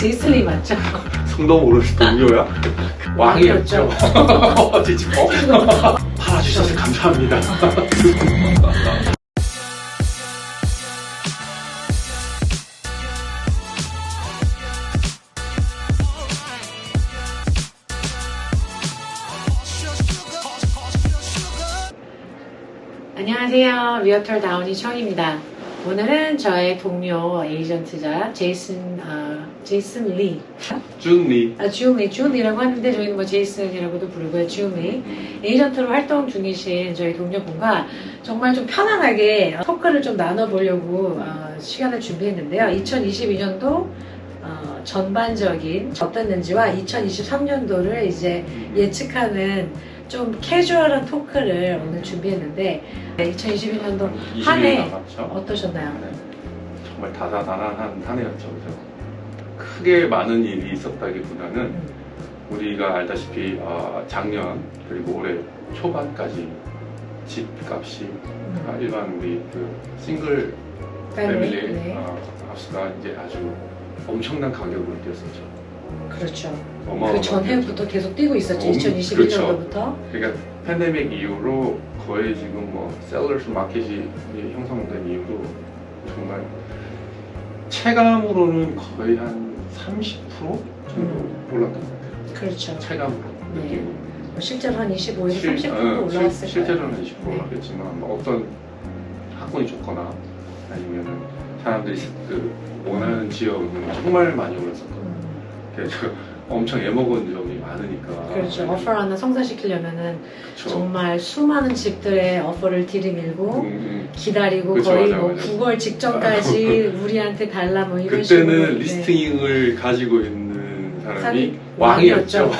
제이슨 리 맞죠? 성도 모르시 동료야? 왕이었죠. 왕이었죠. 뒤집어. 팔아주셔서 감사합니다. 안녕하세요. 리어털 다운이 청입니다. 오늘은 저의 동료 에이전트자 제이슨 아, 제이슨 리, 준리. 아, 주미, 주미라고 하는데 저희는 뭐 제이슨이라고도 부르고요. 주미 에이전트로 활동 중이신 저희 동료분과 정말 좀 편안하게 토크를 좀 나눠보려고 어, 시간을 준비했는데요. 2022년도 어, 전반적인 어땠는지와 2023년도를 이제 예측하는 좀 캐주얼한 토크를 오늘 준비했는데 2022년도 한 20일 해 남았죠. 어떠셨나요? 네. 정말 다다다난한 한 해였죠. 그죠? 크게 많은 일이 있었다기보다는 음, 우리가 알다시피 어, 작년 그리고 올해 초반까지 집값이 아, 음. 일반 우리 그 싱글 패밀리, 네. 어, 하우스가 이제 아주 엄청난 가격으로 뛰었었죠. 그렇죠. 그 전해부터 계속 뛰고 있었죠. 음, 2021년도부터. 그러니까 팬데믹 이후로 거의 지금 뭐 셀러스 마켓이 형성된 이후로 정말 체감으로는 거의 한 30% 정도 올랐던 것 같아요. 그렇죠. 체감으로 네. 느끼고. 뭐 실제로 한 25에서 실- 30% 어, 올라왔을 실, 거예요. 실제로는 20% 네. 올랐겠지만 뭐 어떤 학군이 좋거나 아니면 사람들이 그 원하는 지역은 정말 많이 올랐었거든요. 음, 그래서 엄청 애먹은 지역이 많으니까. 그렇죠. 오퍼 하나 성사시키려면은 그쵸. 정말 수많은 집들의 오퍼를 들이밀고 음, 음. 기다리고 그쵸, 거의 맞아, 뭐 맞아. 9월 직전까지 우리한테 달라 뭐 이런 식으로. 그때는 네. 리스팅을 가지고 있는 사람이 사람이 왕이었죠.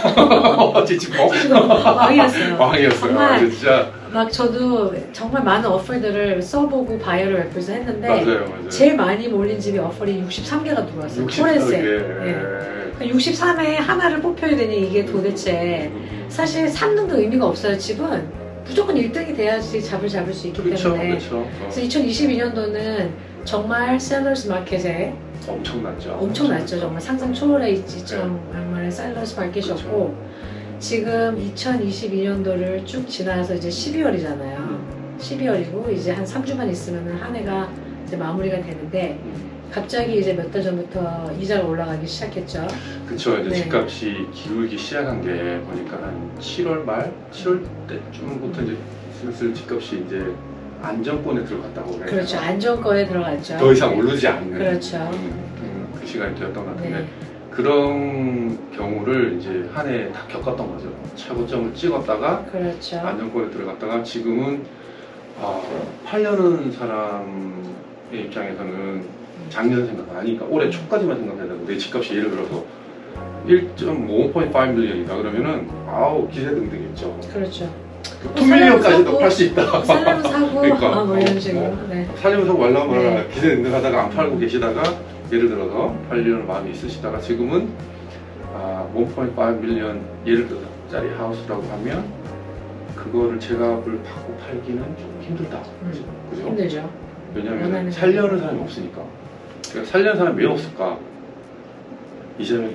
뒤집어? 왕이었어요. 왕이었어요. 정말 근데 진짜 막 저도 정말 많은 오퍼들을 써보고 바이어를 웹에서 했는데 맞아요, 맞아요. 제일 많이 몰린 집이 오퍼리 63개가 들어왔어요. 코레스에. 63개. 63에 하나를 뽑혀야 되니 이게 도대체 음, 사실 3등도 의미가 없어요. 집은 무조건 1등이 돼야지 잡을 잡을 수 있기 그렇죠, 때문에. 그렇죠. 그래서 2022년도는 정말 셀러스 마켓에 엄청났죠. 엄청났죠. 정말 상상 초월해 있지. 네. 정말 셀러스 마켓이었고. 지금 2022년도를 쭉 지나서 이제 12월이잖아요. 음. 12월이고 이제 한 3주만 있으면 한 해가 이제 마무리가 되는데 음. 갑자기 이제 몇 달 전부터 이자가 올라가기 시작했죠. 그쵸 이제 네. 집값이 기울기 시작한 게 보니까 한 7월 말 7월 때쯤부터 이제 슬슬 집값이 이제 안정권에 들어갔다고 그래요. 그렇죠. 안정거에 들어갔죠. 더 이상 오르지 않는 그렇죠. 음, 음, 그 시간이 되었던 것 같은데 네. 그런 경우를 이제 한 해 다 겪었던 거죠. 최고점을 찍었다가 그렇죠. 안정권에 들어갔다가 지금은 아, 팔려는 사람의 입장에서는 작년 생각 아니니까 올해 초까지만 생각해야 되고 내 집값이 예를 들어서 1.5.5 밀리언이다 그러면은 아우 기세 등등했죠. 그렇죠. 2 밀리언까지도 사고, 팔수 있다. 살려면 사고 그러니까, 아, 뭐 이런 어, 식으로. 어. 네. 살려면서 말라 말라 네. 기세 등등하다가 안 팔고 계시다가 예를 들어서 팔려는 마음이 있으시다가 지금은 아, 1.5 밀리언 예를 들어서짜리 하우스라고 하면 그거를 제값을 받고 팔기는 좀 힘들다. 음. 그죠? 힘들죠. 왜냐면 원하는 살려는 사람이 없으니까. 그러니까 살려는 사람이 왜 없을까? 올랐어요.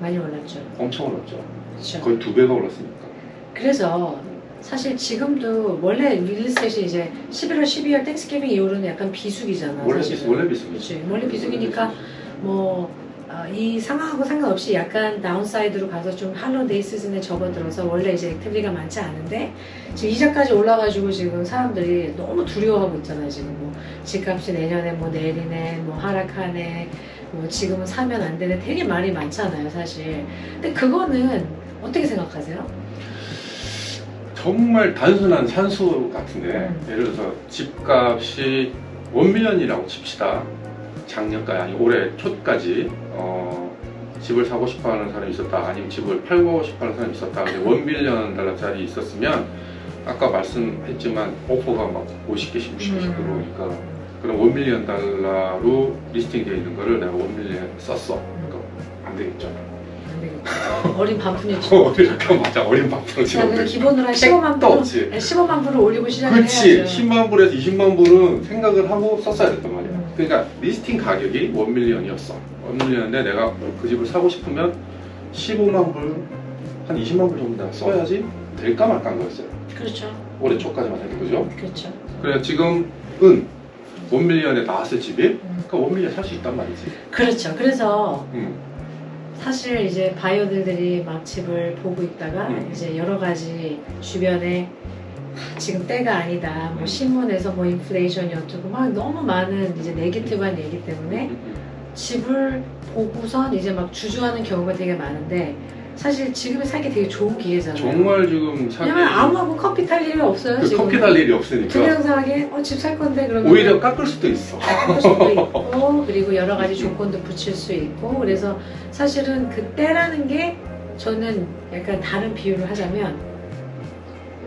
많이 올랐죠. 엄청 올랐죠. 그렇죠. 거의 두 배가 올랐으니까. 그래서 사실 지금도 원래 릴스테이시 이제 11월, 12월 땡스기빙 이후로는 약간 비수기잖아. 원래. 비수, 원래 비수기죠. 그치. 원래 비수기니까 뭐, 아, 이 상황하고 상관없이 약간 다운사이드로 가서 좀 할로데이 시즌에 접어들어서 원래 이제 액티비티가 많지 않은데 지금 이자까지 올라가지고 지금 사람들이 너무 두려워하고 있잖아요. 지금 뭐 집값이 내년에 뭐 내리네, 뭐 하락하네, 뭐 지금은 사면 안 되네 되게 말이 많잖아요. 사실. 근데 그거는 어떻게 생각하세요? 정말 단순한 산수 같은데 음. 예를 들어서 집값이 원밀리언이라고 칩시다 작년까지 아니 올해 초까지 어, 집을 사고 싶어하는 사람이 있었다 아니면 집을 팔고 싶어하는 사람이 있었다 근데 원밀리언 달러짜리 있었으면 아까 말씀했지만 오퍼가 막 50개씩 60개씩 음. 들어오니까 그럼 원밀리언 달러로 리스팅 되어 있는 거를 내가 원밀리언 썼어 그러니까 안 되겠죠 안 되겠다. 어린 반푼이죠. 어, 잠깐 맞아 어린 그냥 지금 기본으로 한 15만 또 불, 없지 15만 불을 올리고 시작을 그렇지 해야죠. 10만 불에서 20만 불은 생각을 하고 썼어야 됐단 말이야 음. 그러니까 리스팅 가격이 1 밀리언이었어 원 밀리언인데 내가 그 집을 사고 싶으면 15만 불, 한 20만 불 정도 내가 써야지 될까 말까 한 거였어요. 그렇죠. 올해 초까지만 해도 그죠? 그렇죠. 그래 지금은 원 밀리언에 나왔을 집이 음. 그러니까 원 밀리언 살 수 있단 말이지. 그렇죠. 그래서 음. 사실 이제 바이오들들이 막 집을 보고 있다가 음. 이제 여러 가지 주변에 아, 지금 때가 아니다. 뭐 신문에서 뭐 인플레이션이 어쩌고 막 너무 많은 이제 네기티브한 얘기 때문에 음, 집을 보고선 이제 막 주저하는 경우가 되게 많은데 사실 지금에 살기 되게 좋은 기회잖아요. 정말 지금 사기 왜냐면 아무하고 커피 탈 일이 없어요. 그 지금. 커피 달 일이 없으니까 투명하게 어, 집 살 건데 그러면 오히려 깎을 수도 있어. 할 수도 있고 그리고 여러 가지 조건도 붙일 수 있고 그래서 사실은 그 때라는 게 저는 약간 다른 비유를 하자면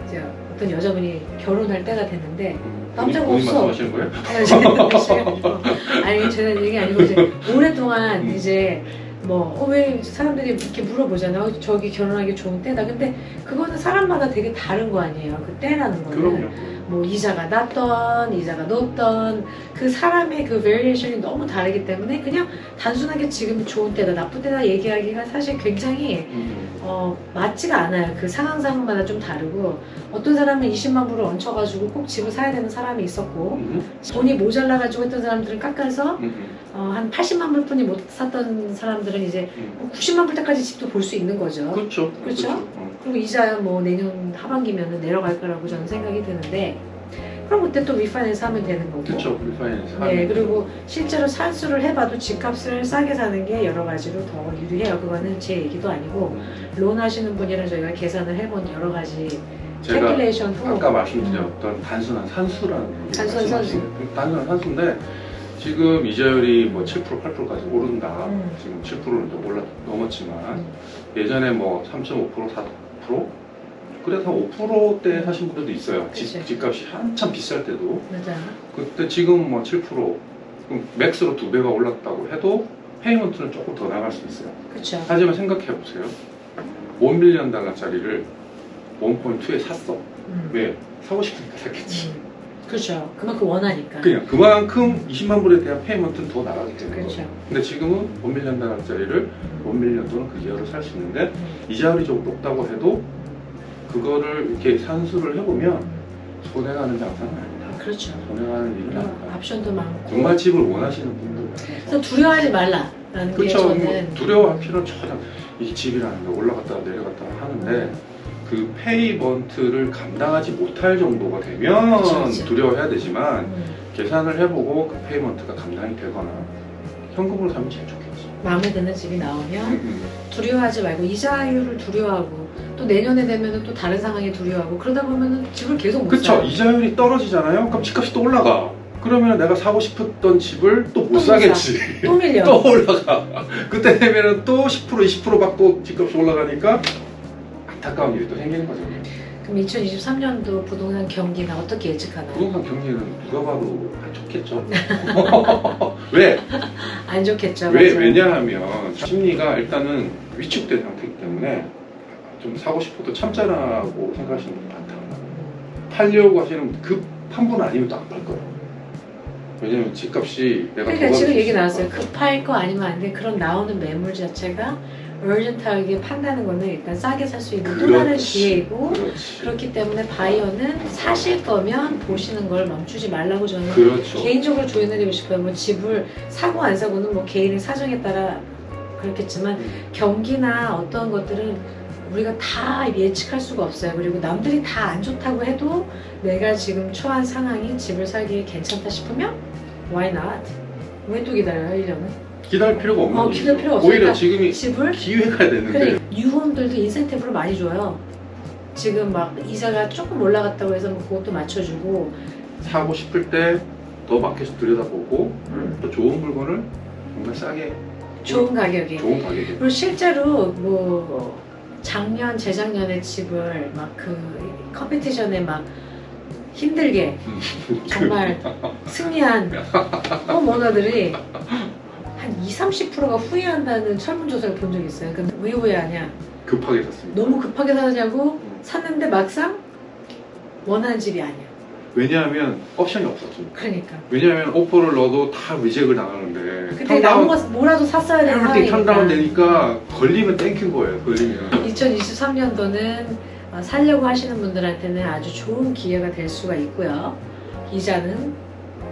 이제 어떤 여자분이 결혼할 때가 됐는데 남자가 본인 없어. 말씀하시는 거예요? 아니, 제가 얘기 아니고 이제 오랫동안 음. 이제 뭐왜 사람들이 이렇게 물어보잖아요 어, 저기 결혼하기 좋은 때다. 근데 그거는 사람마다 되게 다른 거 아니에요? 그 때라는 거는. 그럼요. 뭐 이자가 낮던 이자가 높던 그 사람의 그 베리에이션이 너무 다르기 때문에 그냥 단순하게 지금 좋은 때다 나쁜 때다 얘기하기가 사실 굉장히 음. 어, 맞지가 않아요. 그 상황 상황마다 좀 다르고 어떤 사람은 20만 불을 얹혀가지고 꼭 집을 사야 되는 사람이 있었고 음. 돈이 모자라가지고 했던 사람들은 깎아서 음. 어, 한 80만 불뿐이 못 샀던 사람들은 이제 음. 90만 불 때까지 집도 볼 수 있는 거죠. 그렇죠. 그렇죠? 어. 그리고 이자야 뭐 내년 하반기면은 내려갈 거라고 저는 생각이 드는데 그럼 그때 또 리파이낸스 하면 되는 거고 그렇죠. 리파이낸스. 네 하면. 그리고 실제로 산수를 해봐도 집값을 싸게 사는 게 여러 가지로 더 유리해요 그거는 제 얘기도 아니고 음. 론 하시는 분이랑 저희가 계산을 해본 여러 가지 제가 캘큘레이션 후 아까 말씀드렸던 단순한 산수라는 단순한 산수. 말씀하시는- 단순한 산수인데 지금 이자율이 뭐 7% 8%까지 오른다. 음. 지금 7%는 좀 올라 넘었지만 음. 예전에 뭐 3.5% 4% 그래서 5%대 사신 분들도 있어요. 집, 집값이 한참 비쌀 때도 맞아요 그때 지금 뭐 7% 그럼 맥스로 두 배가 올랐다고 해도 페이먼트는 조금 더 나갈 수 있어요. 그렇죠 하지만 생각해 보세요. 1밀리언 달러짜리를 1.2에 샀어. 음. 왜? 사고 싶으니까 샀겠지. 음. 그렇죠 그만큼 원하니까 그냥 그만큼 20만 불에 대한 페이먼트는 더 나가기 때문에. 그렇죠 근데 지금은 1밀리언 달러짜리를 음. 1밀리언 또는 그 이하로 살 수 있는데 음. 이자율이 좀 높다고 해도 그거를 이렇게 산수를 해보면 손해가는 장사는 아니다. 그렇죠 손해가는 일은 아니다. 옵션도 많고 정말 집을 원하시는 분들. 그래서 두려워하지 말라라는 게 그렇죠. 저는 뭐 두려워할 필요는 전혀 이 집이라는 게 올라갔다가 내려갔다가 하는데 그 페이먼트를 감당하지 못할 정도가 되면 그쵸, 그쵸. 두려워해야 되지만 음. 계산을 해보고 그 페이먼트가 감당이 되거나 현금으로 사면 제일 좋겠지. 마음에 드는 집이 나오면 음, 두려워하지 말고 이자율을 두려워하고 또 내년에 되면은 또 다른 상황에 두려워하고 그러다 보면은 집을 계속 못 그쵸. 사요. 이자율이 떨어지잖아요. 그럼 집값이 또 올라가. 그러면 내가 사고 싶었던 집을 또또못못 사겠지. 또 밀려. 또 올라가. 그때 되면은 또10% 20% 받고 집값이 올라가니까 안타까운 일이 또 생기는 거죠. 그럼 2023년도 부동산 경기는 어떻게 예측하나요? 부동산 경기는 누가 봐도 안 좋겠죠. 왜? 안 좋겠죠. 왜? 맞아요. 왜냐하면 심리가 일단은 위축된 상태이기 때문에 좀 사고 싶어도 참자라고 생각하시는 분이 많다. 팔려고 하시는 급한 분 아니면 또 안 팔 거예요. 왜냐면 집값이 내가 그러니까 더 지금 얘기 수 나왔어요. 급할 거 아니면 안 돼. 그런 나오는 매물 자체가 urgent하게 판다는 거는 일단 싸게 살 수 있는 또 다른. 기회이고 그렇지. 그렇기 때문에 바이어는 사실 거면 보시는 걸 멈추지 말라고 저는 그렇죠. 개인적으로 조언해드리고 싶어요. 뭐 집을 사고 안 사고는 뭐 개인의 사정에 따라 그렇겠지만 음. 경기나 어떤 것들은 우리가 다 예측할 수가 없어요. 그리고 남들이 다 안 좋다고 해도 내가 지금 처한 상황이 집을 살기에 괜찮다 싶으면 why not? 왜 또 기다려요, 1년은? 기다릴 필요가 없는 어, 거죠. 기다릴 필요가 없어요. 오히려 그러니까 지금이 집을? 기회가 되는데 그래 뉴홈들도 인센티브를 많이 줘요. 지금 막 이자가 조금 올라갔다고 해서 뭐 그것도 맞춰주고. 사고 싶을 때 더 마켓을 들여다보고 또 좋은 물건을 정말 싸게 좋은 가격에. 좋은 가격에. 그리고 실제로 뭐 작년 재작년에 집을 막 그 컴피티션에 막 힘들게 정말 승리한 홈오너들이 한 20, 30%가 후회한다는 설문조사를 본 적이 있어요. 그럼 왜 후회하냐? 급하게 샀습니다. 너무 급하게 사냐고 샀는데 막상 원하는 집이 아니야. 왜냐하면 옵션이 없었죠. 그러니까. 왜냐하면 오퍼를 넣어도 다 리젝을 당하는데 그때 나온 거 뭐라도 샀어야 되는 에브리띵 턴다운 상황이니까. 되니까 걸리면 땡큐인 거예요. 걸리면. 2023년도는 어, 살려고 하시는 분들한테는 아주 좋은 기회가 될 수가 있고요. 이자는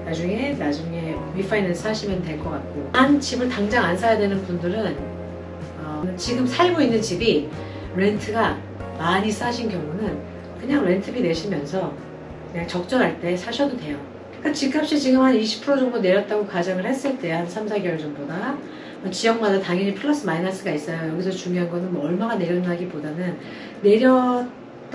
나중에 나중에 리파이낸스 하시면 될 것 같고 한 집을 당장 안 사야 되는 분들은 어, 지금 살고 있는 집이 렌트가 많이 싸신 경우는 그냥 렌트비 내시면서 그냥 적절할 때 사셔도 돼요. 그러니까 집값이 지금 한 20% 정도 내렸다고 가정을 했을 때 한 3, 4개월 전보다 뭐 지역마다 당연히 플러스 마이너스가 있어요. 여기서 중요한 거는 뭐 얼마가 내렸나기보다는 내렸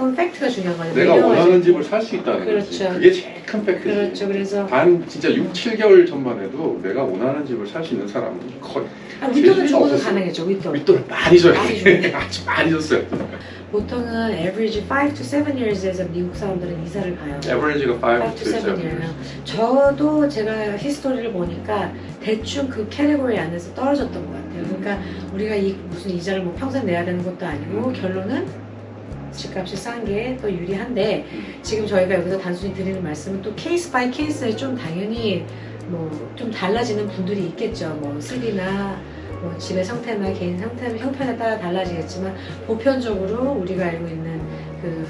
던 팩트가 중요한 거예요. 내가. 원하는 집을 살 수 있다는 거지. 그렇죠. 그게 제일 큰 팩트지. 그렇죠. 그래서 단 진짜 6, 7개월 전만 해도 내가 원하는 집을 살 수 있는 사람은 거의 아, 윗돈을 없었어요. 가능했죠. 윗돈. 윗돈을 많이 줘야 많이. 아주 많이 줬어요. 보통은 average 5 to 7 years에서 미국 사람들은 이사를 가요. 에버리지가 5 5 to 7 years. 저도 제가 히스토리를 보니까 대충 그 캐리고리 안에서 떨어졌던 것 같아요. 그러니까 우리가 이 무슨 이자를 뭐 평생 내야 되는 것도 아니고 결론은 집값이 싼 게 또 유리한데 지금 저희가 여기서 단순히 드리는 말씀은 또 케이스 바이 케이스에 좀 당연히 뭐 좀 달라지는 분들이 있겠죠. 뭐 습이나 뭐 집의 상태나 개인 상태 형편에 따라 달라지겠지만 보편적으로 우리가 알고 있는 그,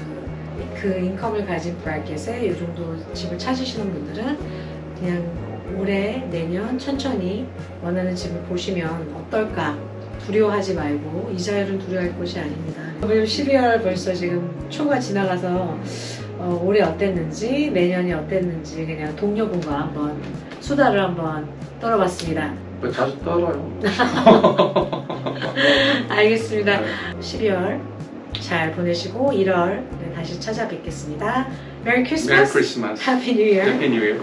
그 인컴을 가진 브라켓에 이 정도 집을 찾으시는 분들은 그냥 올해 내년 천천히 원하는 집을 보시면 어떨까 두려워하지 말고 이자율은 두려워할 것이 아닙니다. 그리고 12월 벌써 지금 초가 지나가서 어, 올해 어땠는지 내년이 어땠는지 그냥 동료분과 한번 수다를 한번 떨어봤습니다. 뭐 자주 떨어요. 알겠습니다. 네. 12월 잘 보내시고 1월 다시 찾아뵙겠습니다. 메리 메리 크리스마스! 크리스마스. 해피 뉴 이어! 해피 뉴 이어.